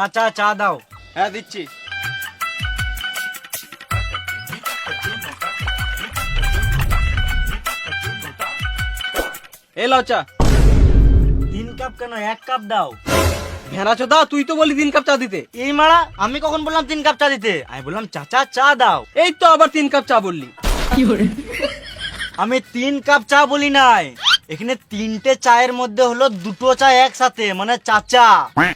চাচা চা দাও। হ্যাঁ দিচ্ছি। এ লাও চা। তিন কাপ কেন? এক কাপ দাও। ভেড়া চোদা তুই তো বলি তিন কাপ চা দিতে। এই মারা আমি কখন বললাম তিন কাপ চা দিতে? আমি বললাম চাচা চা দাও। এই তো আবার তিন কাপ চা বললি। আমি তিন কাপ চা বলি নাই। এখানে তিনটে চায়ের মধ্যে হলো দুটো চা একসাথে মানে চাচা।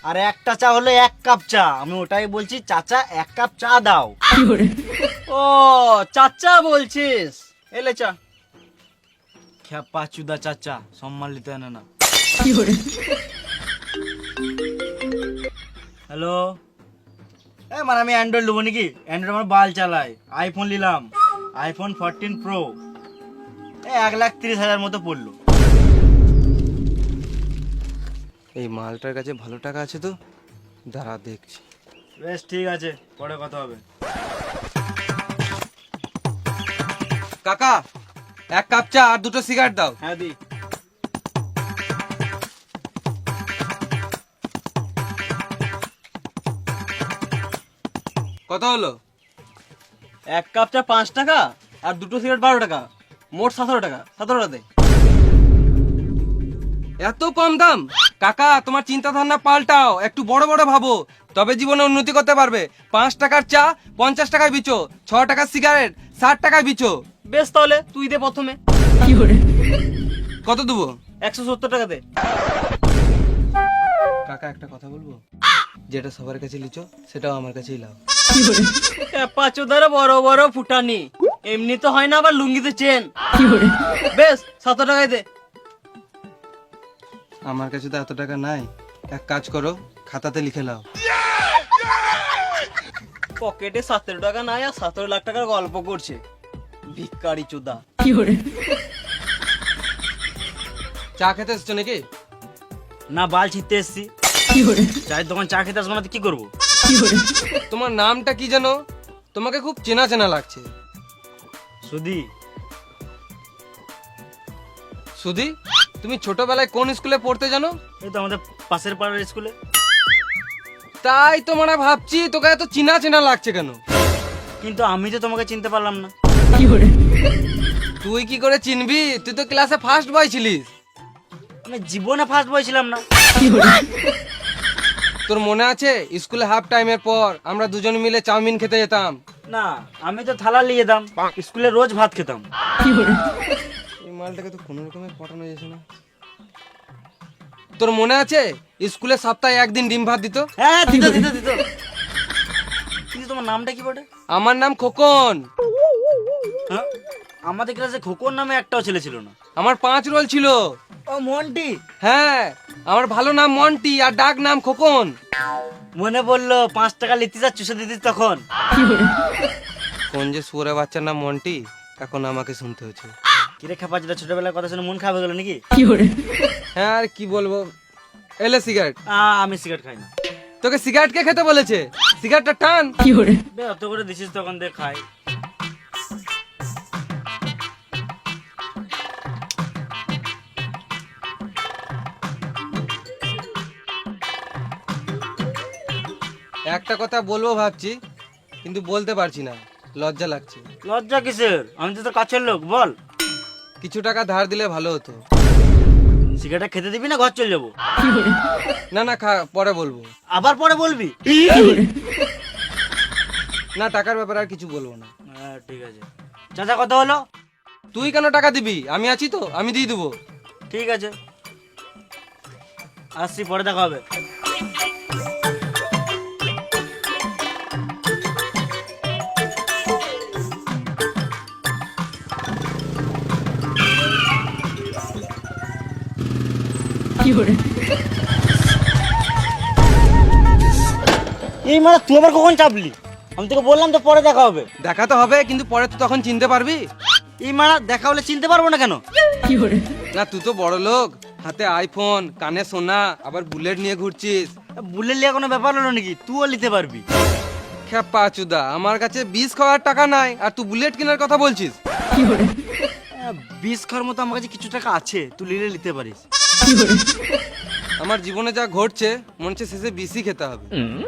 আর একটা চা হলো এক কাপ চা। আমি ওটাই বলছি, চাচা, এক কাপ চা দাও। ও, চাচা বলছিস? এলে চা। খ্যাপা চুদা চাচা, সম্মান নিতে আনে না হ্যালো? এ মানে আমি অ্যান্ড্রয়েড নেব নাকি? অ্যান্ড্রয়েড আমার বাল চালাই আইফোন নিলাম। IPhone fourteen pro. এক লাখ তিরিশ হাজার মতো পড়ল। এই মালটার কাছে ভালো টাকা আছে তো? দাঁড়া দেখছি। বেশ ঠিক আছে। পরে কথা হবে। কাকা এক কাপ চা আর দুটো সিগারেট দাও। হ্যাঁ দি। কত হলো? এক কাপ চা পাঁচ টাকা আর দুটো সিগারেট বারো টাকা। মোট সতেরো টাকা। সতেরো টাকা দে। এত কম দাম? কাকা তোমার চিন্তা ধারণা পাল্টাও। একটু বড় বড় ভাবো। তবে জীবনে উন্নতি করতে পারবে। পাঁচ টাকার চা পঞ্চাশ টাকায় বিচো। ছ টাকার সিগারেট ষাট টাকায় বিচো। বেশ তাহলে তুই দে প্রথমে। কত দেবো? একশো সত্তর টাকা দে। কাকা একটা কথা বলব? যেটা সবার কাছে লিচো সেটাও আমার কাছেই লাও। পাঁচো ধরে বড় বড় ফুটানি। এমনি তো হয় না আবার লুঙ্গিতে চেন। বেশ সতেরো টাকায় দে। আমার কাছে তো এত টাকা নাই। এক কাজ করো খাতাতে লিখে নাও। পকেটে সতেরো টাকা নাই আর সতেরো লাখ টাকার গল্প করছে। ভিক্ষারি চোদা। চা খেতে এসছো নাকি? না বাল ছিটতে এসছি। চায়ের দোকান চা খেতে আসব না তো কি করব? তোমার নামটা কি জানো? তোমাকে খুব চেনা চেনা লাগছে। সুদি সুধি? তুমি ছোটবেলায় কোন স্কুলে পড়তে জানো? এই তো আমাদের পাশের পাড়ার স্কুলে। তাই তো মানে ভাবছি তোকে এত চিনা চেনা লাগছে কেন? কিন্তু আমি তো তোমাকে চিনতে পারলাম না। কি করে? তুই কি করে চিনবি? তুই তো ক্লাসে ফার্স্ট বয় ছিলিস। আমি জীবনে ফার্স্ট বয় ছিলাম না। তোর মনে আছে স্কুলে হাফ টাইমের পর আমরা দুজন মিলে চাউমিন খেতে যেতাম? না আমি তো থালা নিয়ে যেতাম স্কুলে রোজ ভাত খেতাম। মালটাকে তো কোনো রকমের পটানো যাচ্ছে না। তোর মনে আছে? স্কুলে সপ্তাহে একদিন ডিম ভাত দিত? হ্যাঁ দিত দিত দিত। কিন্তু তোমার নামটা কি বটে? আমার নাম খোকন। হ্যাঁ? আমাদের ক্লাসে খোকন নামে একটাও ছেলে ছিল না। আমার পাঁচ রোল ছিল। ও মন্টি? হ্যাঁ আমার ভালো নাম মন্টি আর ডাক নাম খোকন। মনে পড়ল পাঁচ টাকা লিখতে যা চুষে দিতিস তখন। কোন যে সুরে বাচ্চার নাম মন্টি এখন আমাকে শুনতে হচ্ছে। কিরে খাপা যেটা ছোটবেলার কথা শুনে মন খারাপ হয়ে গেল নাকি? হ্যাঁ আর কি বলব? এলে সিগারেট। আমি সিগারেট খাই না। তোকে সিগারেট কে খেতে বলেছে? সিগারেটটা টান। বে অত করে দিছিস তখন দিয়ে খাই। একটা কথা বলব ভাবছি কিন্তু বলতে পারছি না। লজ্জা লাগছে। লজ্জা কিসের? আমি তো তোর কাছের লোক বল। কিছু টাকা ধার দিলে ভালো হতো। সিগারেটটা খেতে দিবি না ঘর চলে যাব। না না খা পরে বলব। আবার পরে বলবি? না টাকার ব্যাপারে আর কিছু বলব না। হ্যাঁ ঠিক আছে। চাচা কথা হলো তুই কেন টাকা দিবি? আমি আছি তো আমি দিয়ে দেবো। ঠিক আছে। আসছি পরে দেখা হবে। এই মানে তুই আবার কখন চাপলি? আমি তোকে বললাম তো পরে দেখা হবে। দেখা তো হবে কিন্তু পরে তো তখন চিনতে পারবি। এই মারা দেখা হলে চিনতে পারব না কেন? না তুই তো বড় লোক হাতে আইফোন কানে সোনা আবার বুলেট নিয়ে ঘুরছিস। বুলেট লিয়া কোনো ব্যাপার হলো নাকি? তুইও নিতে পারবি। খেপা চুদা আমার কাছে বিষ খাওয়ার টাকা নাই আর তুই বুলেট কেনার কথা বলছিস। বিষ খাওয়ার মতো আমার কাছে কিছু টাকা আছে তুই নিলে নিতে পারিস। আমার জীবনে যা ঘটছে মনে হচ্ছে শেষে বিসি খেতে হবে।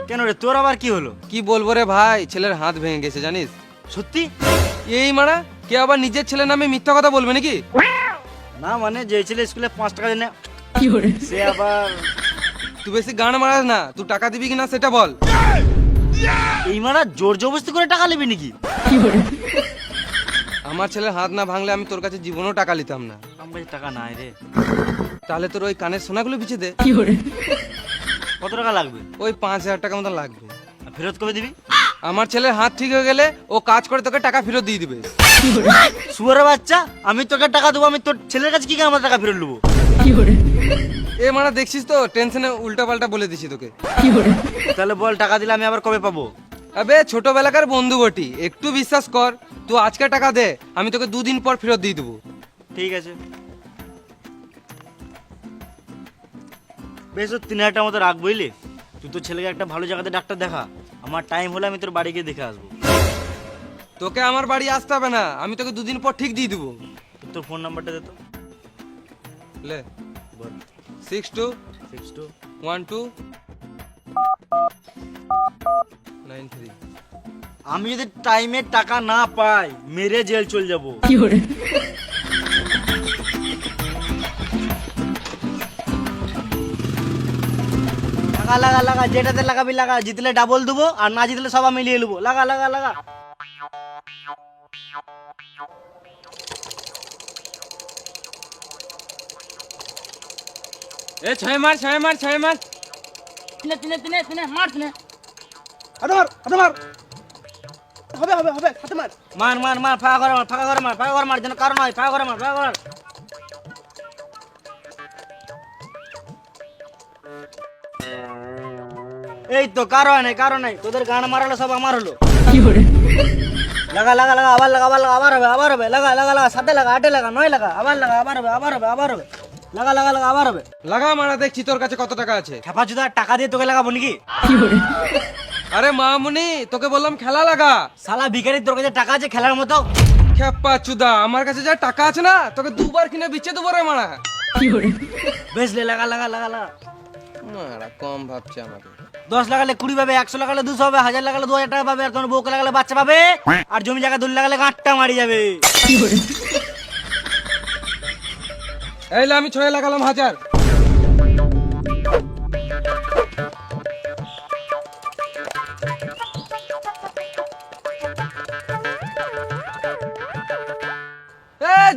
কেন রে তোর আবার কি হলো? কি বলব রে ভাই ছেলের হাত ভেঙে গেছে জানিস? সত্যি? এই মারা কে আবার নিজের ছেলের নামে মিথ্যা কথা বলবে নাকি? না মানে যে ছেলে স্কুলে পাঁচ টাকা দেয় না সে আবার তুই বেশি গান মারাস না তুই টাকা দিবি কিনা সেটা বল। এই মারা জোর জবরদস্তি করে টাকা নেবে নাকি? আমার ছেলের হাত না ভাঙলে আমি তোর কাছে জীবনেও টাকা নিতাম না। আমার কাছে টাকা নাই রে। তাহলে তোর ওই কানের সোনাগুলো বিছে দে। কত টাকা লাগবে? ওই পাঁচ হাজার টাকা মতো লাগবে। আর ফেরত কবে দিবি? আমার ছেলের হাত ঠিক হয়ে গেলে ও কাজ করে তোকে টাকা ফেরত দিয়ে দিবে। শুয়ারের বাচ্চা আমি তোকে টাকা দেবো আমি তোর ছেলের কাছে কি করে আমার টাকা ফেরত নেব? এ মারা দেখছিস তো টেনশনে উল্টা পাল্টা বলে দিছি তোকে। তাহলে বল টাকা দিলে আমি আবার কবে পাবো? আবে ছোটবেলাকার বন্ধু বটি একটু বিশ্বাস কর তুই আজকে টাকা দে আমি তোকে দুদিন পর ফেরত দিয়ে দেবো। ঠিক আছে। বেশ ও তিন হাজার মতো রাখ বুঝলি? তুই তো ছেলেকে একটা ভালো জায়গাতে ডাক্তার দেখা। আমার টাইম হলে আমি তোর বাড়ি গিয়ে দেখে আসব। তোকে আমার বাড়ি আসতে হবে না আমি তোকে দুদিন পর ঠিক দিয়ে দেবো। তোর ফোন নাম্বারটা দে তো। লে। বল। Six two six two one two nine three আমি যদি টাইমে টাকা না পাই মেরে জেল চলে যাব। লাগা লাগা লাগা যেটাতে লাগাবি লাগা জিতলে ডাবল দেবো আর না জিতলে সব আমি নিয়ে নেব। লাগা লাগা লাগা। এ ছয় মার ছয় মার ছয় মার। তিনে তিনে তিনে তিনে মার তিনে। মার মার। মার। ফাঁকা করে মার ফাঁকা করে মার ফাঁকা করে মার যেন কারণ হয় ফাঁকা করে মার ফাঁকা করে এই তো কারও নাই কারও নাই। তোদের গান মারালো সব আমার হলো। লাগা লাগা লাগা আবার লাগা আবার লাগা আবার হবে আবার হবে। লাগা লাগা লাগা সাথে লাগা আটে লাগা নয় লাগা আবার লাগা আবার হবে আবার হবে আবার হবে। লাগা লাগা লাগা আবার হবে। লাগা মারা দেখছি তোর কাছে কত টাকা আছে। খেপা টাকা দিয়ে তোকে লাগাবো নাকি? আরে মামুনি তোকে বললাম খেলা লাগা। সালা ভিখারি তোর কাছে টাকা আছে খেলার মতো? খেপা চুদা আমার কাছে যা টাকা আছে না তোকে দুবার কিনে বিচ্ছে দেবো রে মারা। বেশ লে লাগা লাগা লাগা লাগা। মারা কম ভাবছে আমাকে। দশ লাগালে কুড়ি পাবে একশো লাগালে দুশো হবে হাজার লাগালে দু হাজার টাকা পাবে আর তোমার বউকে লাগালে বাচ্চা পাবে আর জমি জায়গা দুল লাগালে গাঁটটা মারি যাবে। এই লে, আমি ছয় লাগালাম হাজার।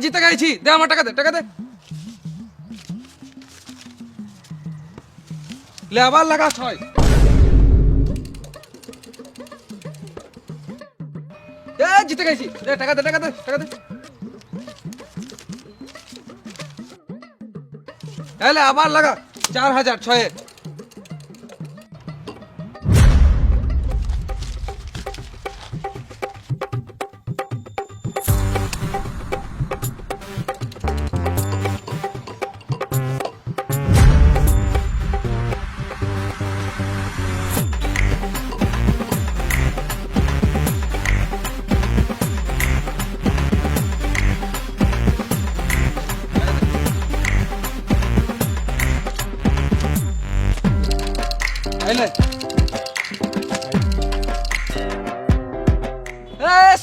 জিতে গেছি। দে আমার টাকা দে টাকা দে। লে আবার লাগা ছয়। গেছি টাকা দে টাকা দে টাকা দে। তাহলে আবার লাগা চার হাজার ছয়ে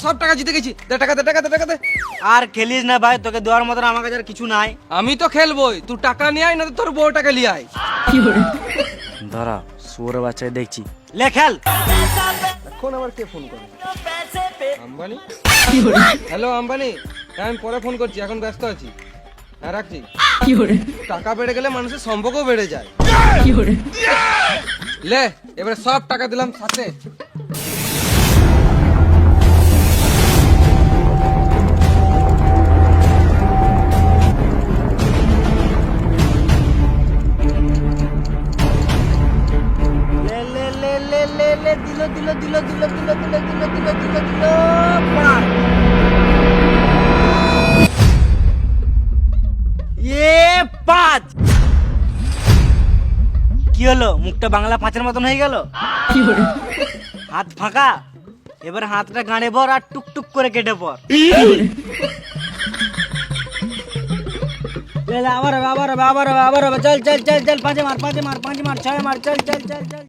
সব টাকা জিতে গেছি। দে টাকা দে টাকা দে টাকা দে। আর খেলিস না ভাই তোকে দেওয়ার মতন আমার কাছে আর কিছু নাই। আমি তো খেলবই তুই টাকা নিয়ে আয় না তো তোর বউ টাকা নিয়ে আয়। ধরা সুর বাচ্চাকে দেখছি। লে খেল। এখন আবার কে ফোন করে? আম্বানি? হ্যালো আম্বানি। হ্যাঁ আমি পরে ফোন করছি এখন ব্যস্ত আছি। হ্যাঁ রাখছি। টাকা বেড়ে গেলে মানুষের সম্পর্কও বেড়ে যায়। লে এবারে সব টাকা দিলাম সাথে। কি হলো? মুখটা বাংলা পাঁচের মতন হয়ে গেল? হাত ফাঁকা? এবার হাতটা গাঁড়ে পর আর টুকটুক করে কেটে পর। আবার আবার আবার আবার চল চল চল চল, পাঁচে মার পাঁচে মার পাঁচে মার, ছয় মার, চল চল চল চল।